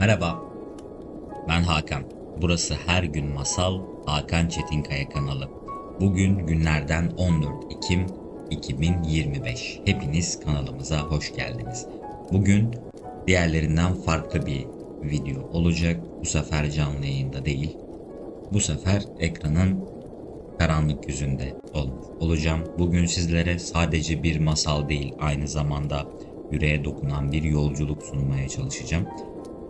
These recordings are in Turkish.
Merhaba, ben Hakan. Burası Her Gün Masal Hakan Çetinkaya kanalı. Bugün günlerden 14 Ekim 2025. Hepiniz kanalımıza hoş geldiniz. Bugün diğerlerinden farklı bir video olacak. Bu sefer canlı yayında değil. Bu sefer ekranın karanlık yüzünde ol- olacağım. Bugün sizlere sadece bir masal değil, aynı zamanda yüreğe dokunan bir yolculuk sunmaya çalışacağım.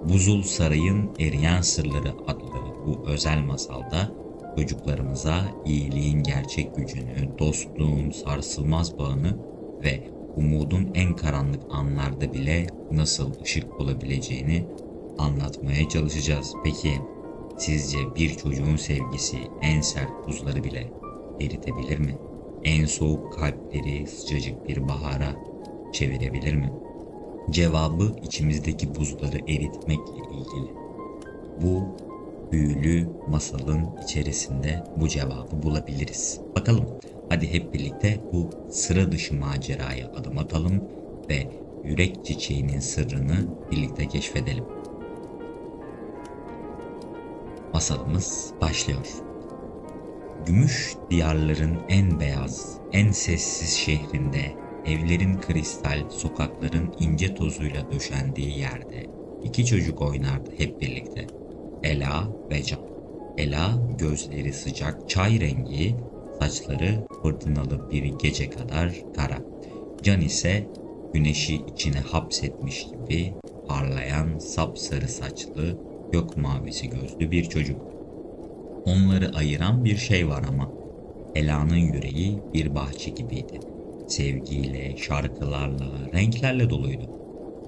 Buzul Saray'ın Eriyen Sırları adlı bu özel masalda çocuklarımıza iyiliğin gerçek gücünü, dostluğun sarsılmaz bağını ve umudun en karanlık anlarda bile nasıl ışık olabileceğini anlatmaya çalışacağız. Peki sizce bir çocuğun sevgisi en sert buzları bile eritebilir mi? En soğuk kalpleri sıcacık bir bahara çevirebilir mi? Cevabı içimizdeki buzları eritmekle ilgili. Bu büyülü masalın içerisinde bu cevabı bulabiliriz. Bakalım. Hadi hep birlikte bu sıra dışı maceraya adım atalım ve yürek çiçeğinin sırrını birlikte keşfedelim. Masalımız başlıyor. Gümüş diyarların en beyaz, en sessiz şehrinde, evlerin kristal, sokakların ince tozuyla döşendiği yerde iki çocuk oynardı hep birlikte. Ela ve Can. Ela gözleri sıcak çay rengi, saçları fırtınalı bir gece kadar kara. Can ise güneşi içine hapsetmiş gibi parlayan sapsarı saçlı, gök mavisi gözlü bir çocuk. Onları ayıran bir şey var ama. Ela'nın yüreği bir bahçe gibiydi. Sevgiyle, şarkılarla, renklerle doluydu.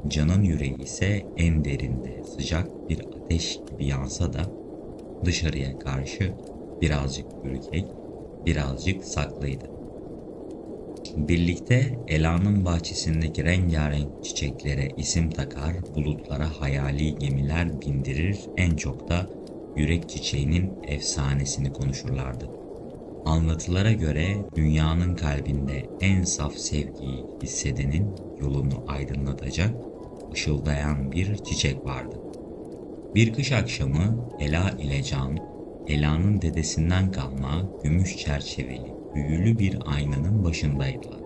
Can'ın yüreği ise en derinde sıcak bir ateş gibi yansa da dışarıya karşı birazcık ürkek, birazcık saklıydı. Birlikte Ela'nın bahçesindeki rengarenk çiçeklere isim takar, bulutlara hayali gemiler bindirir, en çok da yürek çiçeğinin efsanesini konuşurlardı. Anlatılara göre dünyanın kalbinde en saf sevgiyi hissedenin yolunu aydınlatacak, ışıldayan bir çiçek vardı. Bir kış akşamı Ela ile Can, Ela'nın dedesinden kalma gümüş çerçeveli büyülü bir aynanın başındaydılar.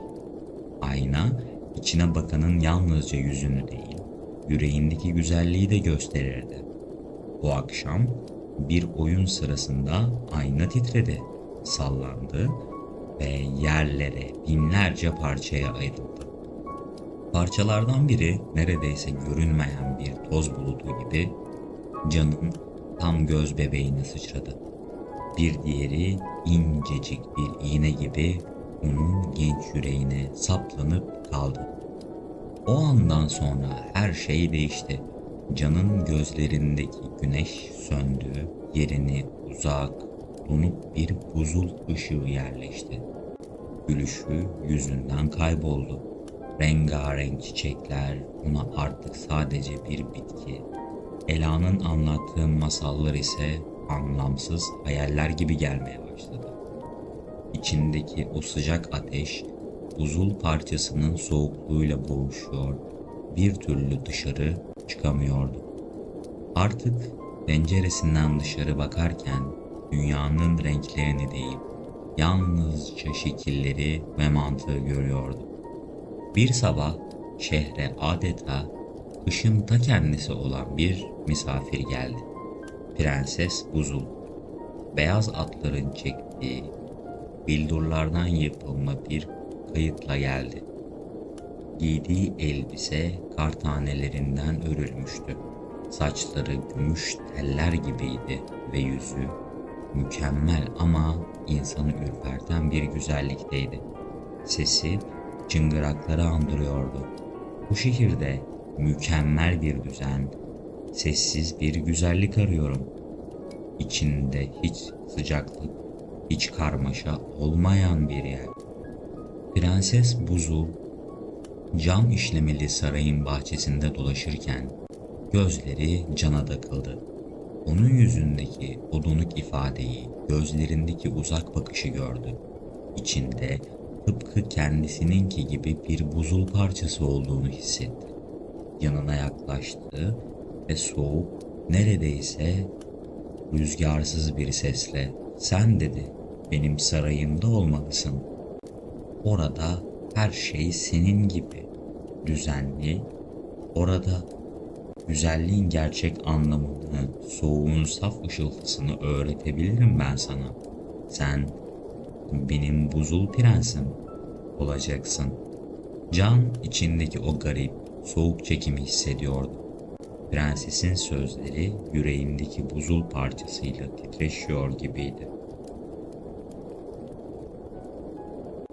Ayna, içine bakanın yalnızca yüzünü değil, yüreğindeki güzelliği de gösterirdi. O akşam bir oyun sırasında ayna titredi, sallandı ve yerlere binlerce parçaya ayrıldı. Parçalardan biri neredeyse görünmeyen bir toz bulutu gibi canın tam göz bebeğine sıçradı. Bir diğeri incecik bir iğne gibi onun genç yüreğine saplanıp kaldı. O andan sonra her şey değişti. Can'ın gözlerindeki güneş söndü, yerini uzak, donuk bir buzul ışığı yerleşti. Gülüşü yüzünden kayboldu. Rengarenk çiçekler ona artık sadece bir bitki. Ela'nın anlattığı masallar ise anlamsız hayaller gibi gelmeye başladı. İçindeki o sıcak ateş buzul parçasının soğukluğuyla boğuşuyor, bir türlü dışarı çıkamıyordu. Artık penceresinden dışarı bakarken dünyanın renklerini değil, yalnızca şekilleri ve mantığı görüyordu. Bir sabah şehre adeta kışın ta kendisi olan bir misafir geldi. Prenses Buzul, beyaz atların çektiği, bildurlardan yapılma bir kayıtla geldi. Giydiği elbise kar tanelerinden örülmüştü. Saçları gümüş teller gibiydi ve yüzü mükemmel ama insanı ürperten bir güzellikteydi. Sesi çıngırakları andırıyordu. Bu şehirde mükemmel bir düzen, sessiz bir güzellik arıyorum. İçinde hiç sıcaklık, hiç karmaşa olmayan bir yer. Prenses Buzu cam işlemeli sarayın bahçesinde dolaşırken gözleri cana takıldı. Onun yüzündeki o donuk ifadeyi, gözlerindeki uzak bakışı gördü. İçinde tıpkı kendisininki gibi bir buzul parçası olduğunu hissetti. Yanına yaklaştı ve soğuk, neredeyse rüzgarsız bir sesle sen dedi benim sarayımda olmalısın. Orada her şey senin gibi düzenli. Orada güzelliğin gerçek anlamını, soğuğun saf ışıltısını öğretebilirim ben sana. Sen benim buzul prensim olacaksın. Can içindeki o garip, soğuk çekimi hissediyordu. Prensesin sözleri yüreğindeki buzul parçasıyla titreşiyor gibiydi.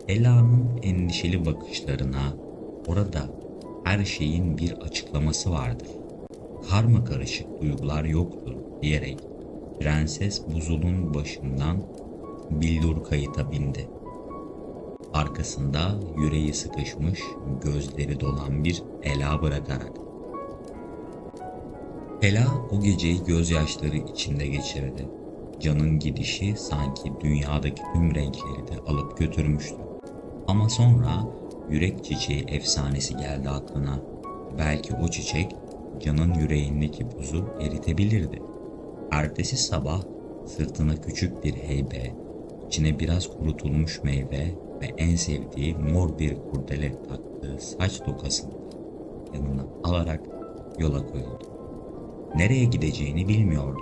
Ela'nın endişeli bakışlarına orada her şeyin bir açıklaması vardır. Karma karışık duygular yoktur diyerek Prenses buzulun başından bildur kayıta bindi. Arkasında yüreği sıkışmış, gözleri dolan bir Ela bırakarak. Ela o geceyi gözyaşları içinde geçirdi. Canın gidişi sanki dünyadaki tüm renkleri de alıp götürmüştü. Ama sonra yürek çiçeği efsanesi geldi aklına. Belki o çiçek canın yüreğindeki buzu eritebilirdi. Ertesi sabah sırtına küçük bir heybe, içine biraz kurutulmuş meyve ve en sevdiği mor bir kurdele taktığı saç tokasını yanına alarak yola koyuldu. Nereye gideceğini bilmiyordu.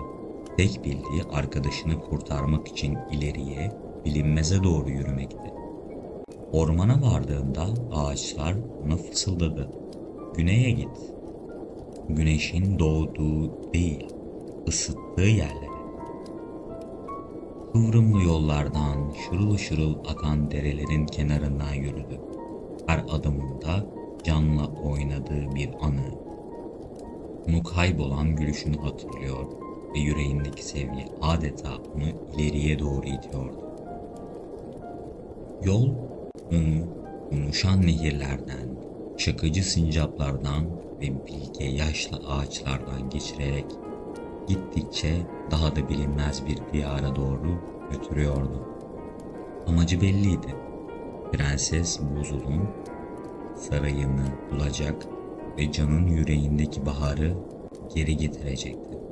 Tek bildiği arkadaşını kurtarmak için ileriye, bilinmeze doğru yürümekti. Ormana vardığında ağaçlar ona fısıldadı. Güneye git. Güneşin doğduğu değil, ısıttığı yerlere. Kıvrımlı yollardan şırıl şırıl akan derelerin kenarından yürüdü. Her adımında canla oynadığı bir anı. Onu kaybolan gülüşünü hatırlıyor ve yüreğindeki sevgi adeta onu ileriye doğru itiyordu. Yol onu konuşan nehirlerden, şakacı sincaplardan ve bilge yaşlı ağaçlardan geçirerek gittikçe daha da bilinmez bir diyara doğru götürüyordu. Amacı belliydi. Prenses Buzul'un sarayını bulacak ve canın yüreğindeki baharı geri getirecekti.